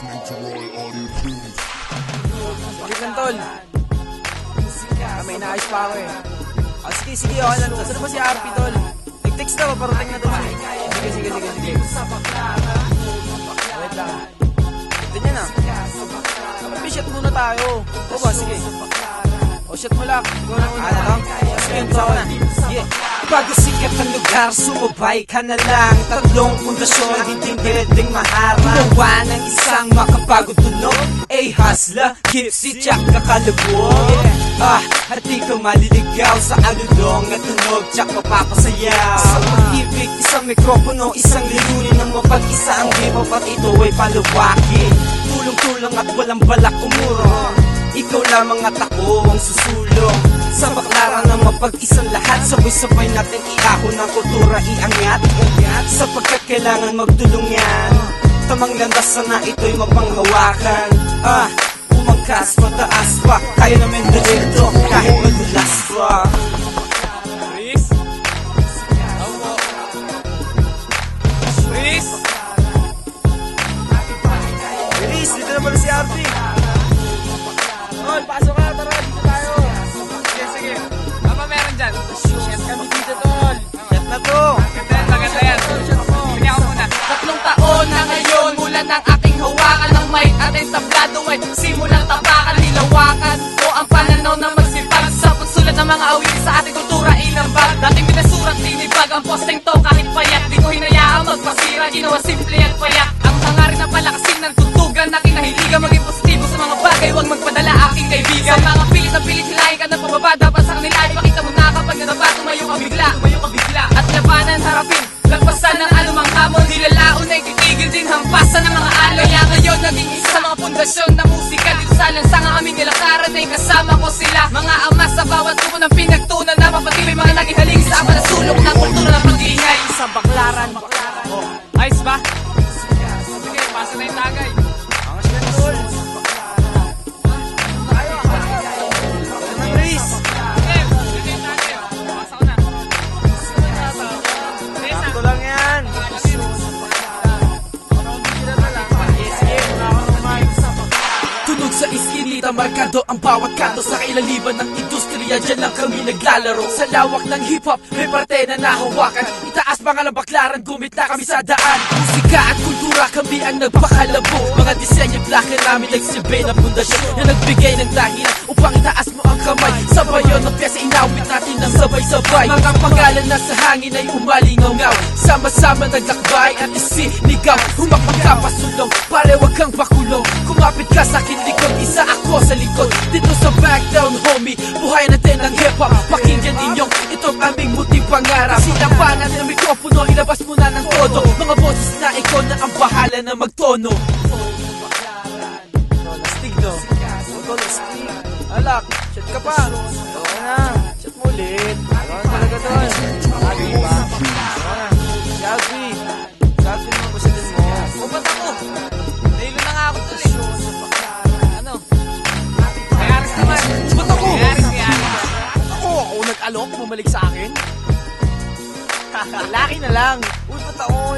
listening to Roy Audio Tunes. Lang, tol. Ah, may naayos pa ako eh. Ah, sige, sige, okay lang. Saan ba si RP, tol? Nag-text na, parating na doon. Sige, sige, sige, sige. Wait lang. Ito niya na. Abi, shot muna tayo. O ba, sige. O, shot mo lang. Ikaw na muna. Ano lang? Sige, ito ako na. Yeah. Bago sikat ang lugar, sumabay ka na lang. Tatlong pundasyon, hindi ding maharang Gumawa ng isang makapagod tunog. A hustler, keeps it jack kakalubog Ah, at di ka maliligaw sa alulong at tunog Jack mapapasayaw Sa pag-ibig, isang mikropono, isang lirunin ng mapag-isa. Ang hip-hop at ito ay paluwakin Tulong-tulong at walang balak umuro. Ikaw lamang at ako ang susulong. Sa mapag-isang lahat. Sabay-sabay natin iahon ang kultura iangat Sapagkat kailangan magtulungan Tamang landas na ito'y mapanghawakan. Ah, umangkas mataas pa. Kaya namin dito kahit madulas tablado ay simulang tapakan, nilawakan ko ang pananaw na magsipag sa pagsulat ng mga awit sa ating kultura inambag dating minasurat tinibag ang posting to. Kahit payak di ko hinayaan magpasira. Ginawa simple at payak ang hangarin na palakasin ng tutugan na kinahiligan. Maging positibo sa mga bagay huwag magpadala aking kaibigan. Sa mga pilit na pilit pundasyon na musika Dito sa lansang aming nilakaran ay kasama ko sila Mga ama sa bawat kuko ng pinagtunan na mapatibay mga naging haling sa ama na sulok ng kultura ng pag-iingay Sa baklaran. Oh, ayos ba? Sige, pasa na yung tagay. Angas yan, markado ang bawat kanto Sa kailaliban ng industriya, dyan lang kami naglalaro. Sa lawak ng hip-hop, may parte na nahawakan. Itaas mga labaklaran, gumit na kami sa daan. Musika at kultura, kami ang nagpakalabo Mga disenyo plaka namin nagsilbi na pundasyon Na nagbigay ng dahilan upang itaas sabay-sabay Mga pangalan na sa hangin ay umalingaw Sama-sama naglakbay at isinigaw. Humakbang ka pasulong, pare wag kang pakulong. Kumapit ka sa akin likod, isa ako sa likod. Dito sa backdown homie, buhay natin ang hip-hop. Pakinggan ninyong itong aming muting pangarap. Sinapanan ng mikropono, ilabas mo na ng todo. Mga boses na ikaw na ang bahala na magtono. Astig. Alak, shot ka pa. Okay na. Shot mo ulit. Ano talaga doon? Lagi ba? Ano na? Si Alfie. Si Alfie mo, mo. o ba't ako? Nahilo na nga ako tuloy. Ano? May aris naman. Ba't ako? May aris, may aris. Ako, ako nag-alok, bumalik sa akin. Laki na lang. Uy, ba't ako?